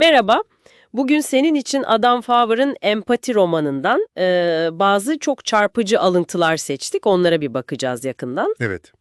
Merhaba. Bugün senin için Adam Faver'ın Empati romanından e, bazı çok çarpıcı alıntılar seçtik. Onlara bir bakacağız yakından. Evet.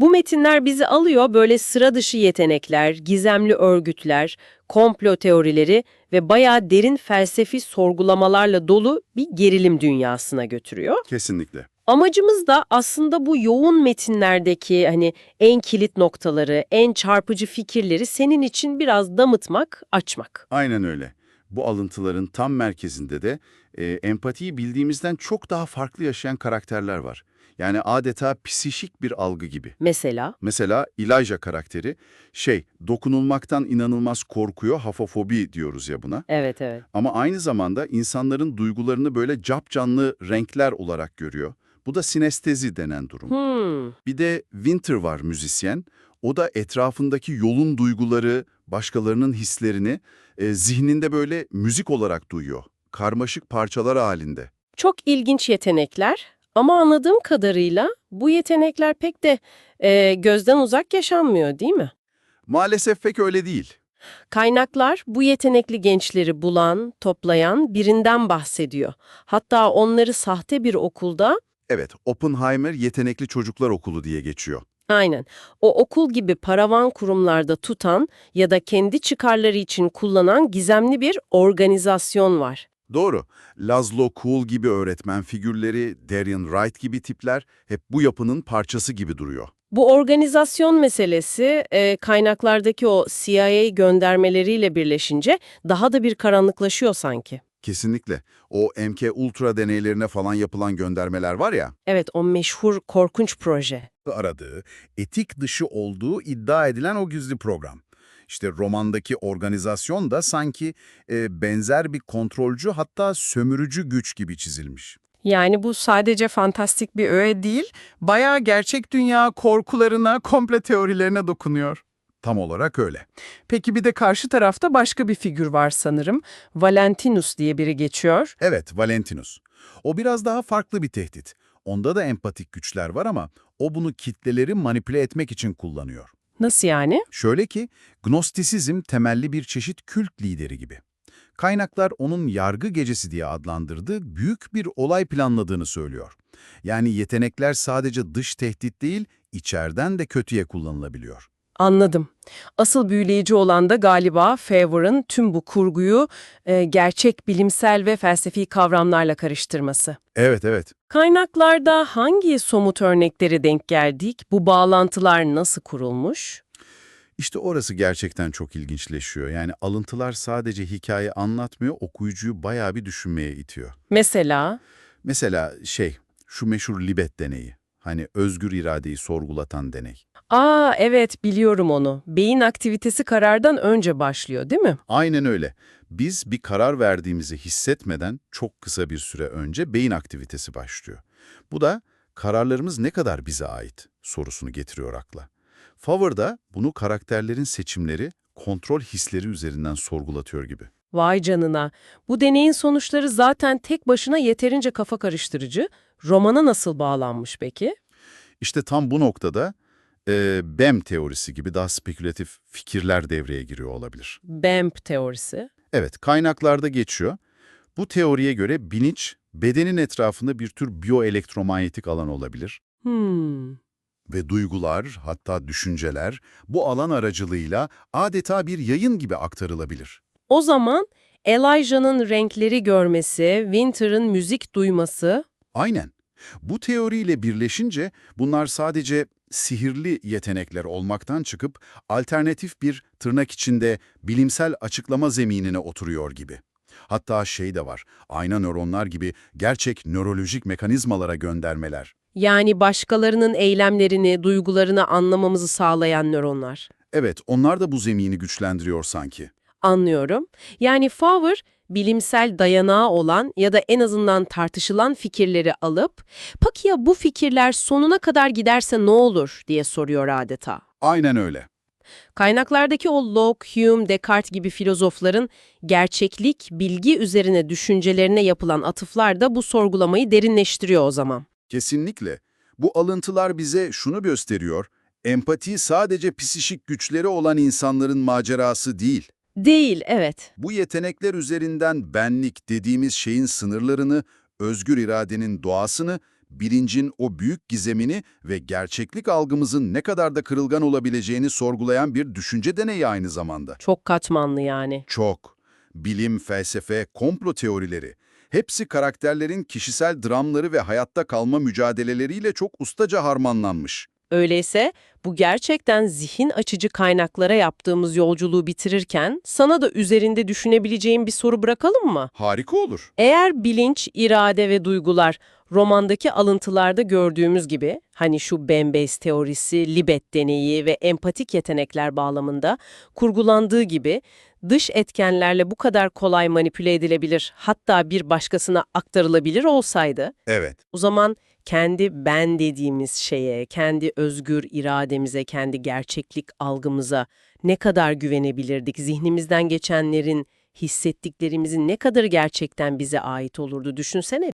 Bu metinler bizi alıyor böyle sıra dışı yetenekler, gizemli örgütler, komplo teorileri ve bayağı derin felsefi sorgulamalarla dolu bir gerilim dünyasına götürüyor. Kesinlikle. Amacımız da aslında bu yoğun metinlerdeki hani en kilit noktaları, en çarpıcı fikirleri senin için biraz damıtmak, açmak. Aynen öyle. Bu alıntıların tam merkezinde de e, empatiyi bildiğimizden çok daha farklı yaşayan karakterler var. Yani adeta psişik bir algı gibi. Mesela Mesela Elijah karakteri şey, dokunulmaktan inanılmaz korkuyor, hafofobi diyoruz ya buna. evet evet. Ama aynı zamanda insanların duygularını böyle capcanlı renkler olarak görüyor. Bu da sinestezi denen durum. Hmm. Bir de Winter var müzisyen. O da etrafındaki yolun duyguları, başkalarının hislerini e, zihninde böyle müzik olarak duyuyor. Karmaşık parçalar halinde. Çok ilginç yetenekler ama anladığım kadarıyla bu yetenekler pek de e, gözden uzak yaşanmıyor değil mi? Maalesef pek öyle değil. Kaynaklar bu yetenekli gençleri bulan, toplayan birinden bahsediyor. Hatta onları sahte bir okulda, Evet, Oppenheimer Yetenekli Çocuklar Okulu diye geçiyor. Aynen o okul gibi paravan kurumlarda tutan ya da kendi çıkarları için kullanan gizemli bir organizasyon var. Doğru. Laszlo Kuhl gibi öğretmen figürleri, Darian Wright gibi tipler hep bu yapının parçası gibi duruyor. Bu organizasyon meselesi e, kaynaklardaki o CIA göndermeleriyle birleşince daha da bir karanlıklaşıyor sanki. Kesinlikle. O MK Ultra deneylerine falan yapılan göndermeler var ya, Evet o meşhur korkunç proje. aradığı, etik dışı olduğu iddia edilen o gizli program. İşte romandaki organizasyon da sanki e, benzer bir kontrolcü hatta sömürücü güç gibi çizilmiş. Yani bu sadece fantastik bir öğe değil, bayağı gerçek dünya korkularına, komple teorilerine dokunuyor. Tam olarak öyle. Peki bir de karşı tarafta başka bir figür var sanırım. Valentinus diye biri geçiyor. Evet, Valentinus. O biraz daha farklı bir tehdit. Onda da empatik güçler var ama o bunu kitleleri manipüle etmek için kullanıyor. Nasıl yani? Şöyle ki, Gnostisizm temelli bir çeşit kült lideri gibi. Kaynaklar onun yargı gecesi diye adlandırdığı büyük bir olay planladığını söylüyor. Yani yetenekler sadece dış tehdit değil, içeriden de kötüye kullanılabiliyor. Anladım. Asıl büyüleyici olan da galiba Favor'ın tüm bu kurguyu e, gerçek bilimsel ve felsefi kavramlarla karıştırması. Evet, evet. Kaynaklarda hangi somut örnekleri denk geldik? Bu bağlantılar nasıl kurulmuş? İşte orası gerçekten çok ilginçleşiyor. Yani alıntılar sadece hikaye anlatmıyor, okuyucuyu bayağı bir düşünmeye itiyor. Mesela Mesela şey, şu meşhur Libet deneyi. Hani özgür iradeyi sorgulatan deney. Aa evet biliyorum onu. Beyin aktivitesi karardan önce başlıyor değil mi? Aynen öyle. Biz bir karar verdiğimizi hissetmeden çok kısa bir süre önce beyin aktivitesi başlıyor. Bu da kararlarımız ne kadar bize ait sorusunu getiriyor akla. Favor da bunu karakterlerin seçimleri, kontrol hisleri üzerinden sorgulatıyor gibi. Vay canına. Bu deneyin sonuçları zaten tek başına yeterince kafa karıştırıcı. Romana nasıl bağlanmış peki? İşte tam bu noktada e, BEM teorisi gibi daha spekülatif fikirler devreye giriyor olabilir. BAMP teorisi. Evet, kaynaklarda geçiyor. Bu teoriye göre bilinç, bedenin etrafında bir tür biyoelektromanyetik alan olabilir. Hmm. Ve duygular, hatta düşünceler bu alan aracılığıyla adeta bir yayın gibi aktarılabilir. O zaman Elijah'nın renkleri görmesi, Winter'ın müzik duyması, Aynen. Bu teoriyle birleşince bunlar sadece sihirli yetenekler olmaktan çıkıp alternatif bir tırnak içinde bilimsel açıklama zeminine oturuyor gibi. Hatta şey de var, ayna nöronlar gibi gerçek nörolojik mekanizmalara göndermeler. yani başkalarının eylemlerini, duygularını anlamamızı sağlayan nöronlar. Evet, onlar da bu zemini güçlendiriyor sanki. Anlıyorum. Yani Fowler, bilimsel dayanağı olan ya da en azından tartışılan fikirleri alıp, peki ya bu fikirler sonuna kadar giderse ne olur diye soruyor adeta. Aynen öyle. Kaynaklardaki o Locke, Hume, Descartes gibi filozofların gerçeklik, bilgi üzerine düşüncelerine yapılan atıflar da bu sorgulamayı derinleştiriyor o zaman. Kesinlikle. Bu alıntılar bize şunu gösteriyor, empati sadece psişik güçleri olan insanların macerası değil. Değil, evet. Bu yetenekler üzerinden benlik dediğimiz şeyin sınırlarını, özgür iradenin doğasını, bilincin o büyük gizemini ve gerçeklik algımızın ne kadar da kırılgan olabileceğini sorgulayan bir düşünce deneyi aynı zamanda. Çok katmanlı yani. Çok. Bilim, felsefe, komplo teorileri. Hepsi karakterlerin kişisel dramları ve hayatta kalma mücadeleleriyle çok ustaca harmanlanmış. Öyleyse bu gerçekten zihin açıcı kaynaklara yaptığımız yolculuğu bitirirken sana da üzerinde düşünebileceğim bir soru bırakalım mı? Harika olur. Eğer bilinç, irade ve duygular romandaki alıntılarda gördüğümüz gibi, hani şu Bembey's teorisi, Libet deneyi ve empatik yetenekler bağlamında kurgulandığı gibi dış etkenlerle bu kadar kolay manipüle edilebilir, hatta bir başkasına aktarılabilir olsaydı, Evet. o zaman kendi ben dediğimiz şeye, kendi özgür irademize, kendi gerçeklik algımıza ne kadar güvenebilirdik? Zihnimizden geçenlerin, hissettiklerimizin ne kadar gerçekten bize ait olurdu düşünsene.